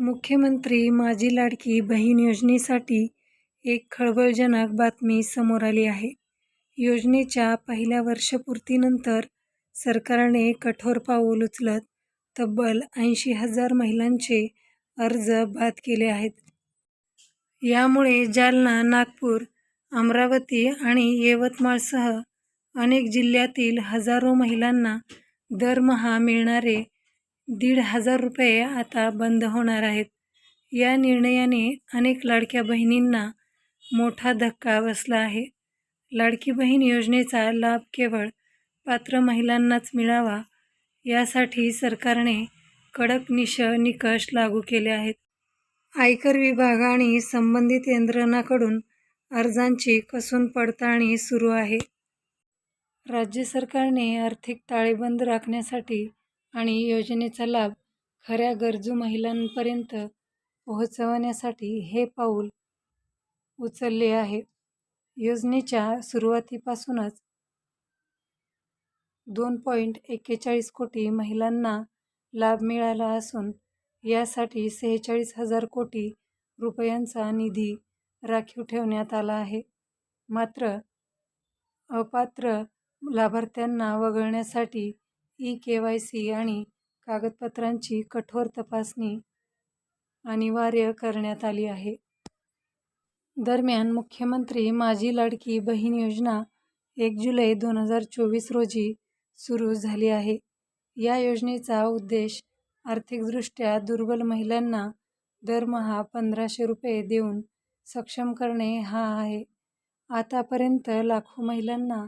मुख्यमंत्री माझी लाडकी बहीण योजनेसाठी एक खळबळजनक बातमी समोर आली आहे. योजनेच्या पहिल्या वर्षपूर्तीनंतर सरकारने कठोर पाऊल उचलत तब्बल ऐंशी हजार महिलांचे अर्ज बाद केले आहेत. यामुळे जालना, नागपूर, अमरावती आणि यवतमाळसह अनेक जिल्ह्यातील हजारो महिलांना दरमहा मिळणारे दीड हजार रुपये आता बंद होणार आहेत. या निर्णयाने अनेक लाडक्या बहिणींना मोठा धक्का बसला आहे. लाडकी बहीण योजनेचा लाभ केवळ पात्र महिलांनाच मिळावा, यासाठी सरकारने कडक निकष लागू केले आहेत. आयकर विभाग आणि संबंधित यंत्रणाकडून अर्जांची कसून पडताळणी सुरू आहे. राज्य सरकारने आर्थिक ताळेबंद राखण्यासाठी आणि योजनेचा लाभ खऱ्या गरजू महिलांपर्यंत पोहोचवण्यासाठी हे पाऊल उचलले आहे. योजनेच्या सुरुवातीपासूनच दोन पॉईंट एक्केचाळीस कोटी महिलांना लाभ मिळाला असून यासाठी सेहेचाळीस हजार कोटी रुपयांचा निधी राखीव ठेवण्यात आला आहे. मात्र, अपात्र लाभार्थ्यांना वगळण्यासाठी ई-केवायसी आणि कागदपत्रांची कठोर तपासणी अनिवार्य करण्यात आली आहे. दरम्यान, मुख्यमंत्री माझी लाडकी बहीण योजना एक जुलै दोन हजार चोवीस रोजी सुरू झाली आहे. या योजनेचा उद्देश आर्थिकदृष्ट्या दुर्बल महिलांना दरमहा पंधराशे रुपये देऊन सक्षम करणे हा आहे. आतापर्यंत लाखो महिलांना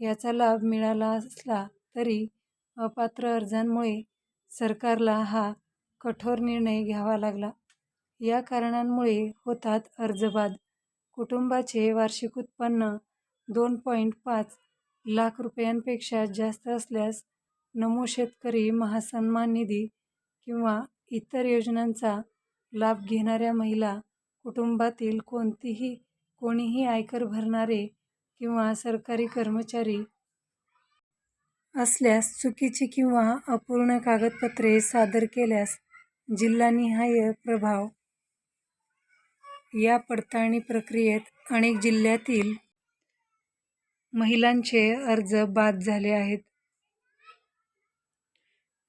याचा लाभ मिळाला असला तरी अपात्र अर्जांमुळे सरकारला हा कठोर निर्णय घ्यावा लागला. या कारणांमुळे होतात अर्जबाद कुटुंबाचे वार्षिक उत्पन्न दोन पॉईंट पाच लाख रुपयांपेक्षा जास्त असल्यास नमो शेतकरी महासन्मान निधी किंवा इतर योजनांचा लाभ घेणाऱ्या महिला, कुटुंबातील कोणतीही कोणीही आयकर भरणारे किंवा सरकारी कर्मचारी असल्यास चुकीची किंवा अपूर्ण कागदपत्रे सादर केल्यास जिल्हानिहाय प्रभाव या पडताळणी प्रक्रियेत अनेक जिल्ह्यातील महिलांचे अर्ज बाद झाले आहेत.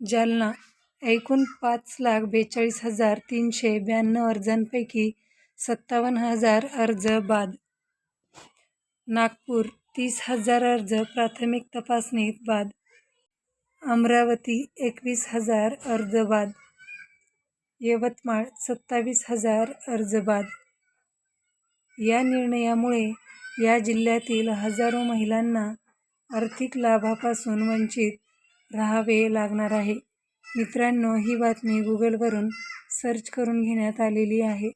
जालना: एकूण पाच लाख बेचाळीस हजार तीनशे ब्याण्णव अर्जांपैकी सत्तावन्न हजार अर्ज बाद. नागपूर: तीस हजार अर्ज प्राथमिक तपासणीत बाद. अमरावती: एकवीस हजार अर्ज बाद. यवतमाळ: सत्तावीस हजार अर्ज बाद. या निर्णयामुळे या जिल्ह्यातील हजारो महिलांना आर्थिक लाभापासून वंचित राहावे लागणार आहे. मित्रांनो, ही बातमी गुगलवरून सर्च करून घेण्यात आलेली आहे.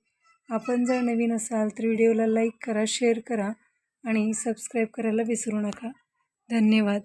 आपण जर नवीन असाल तर व्हिडिओला लाईक करा, शेअर करा आणि सबस्क्राईब करायला विसरू नका. धन्यवाद.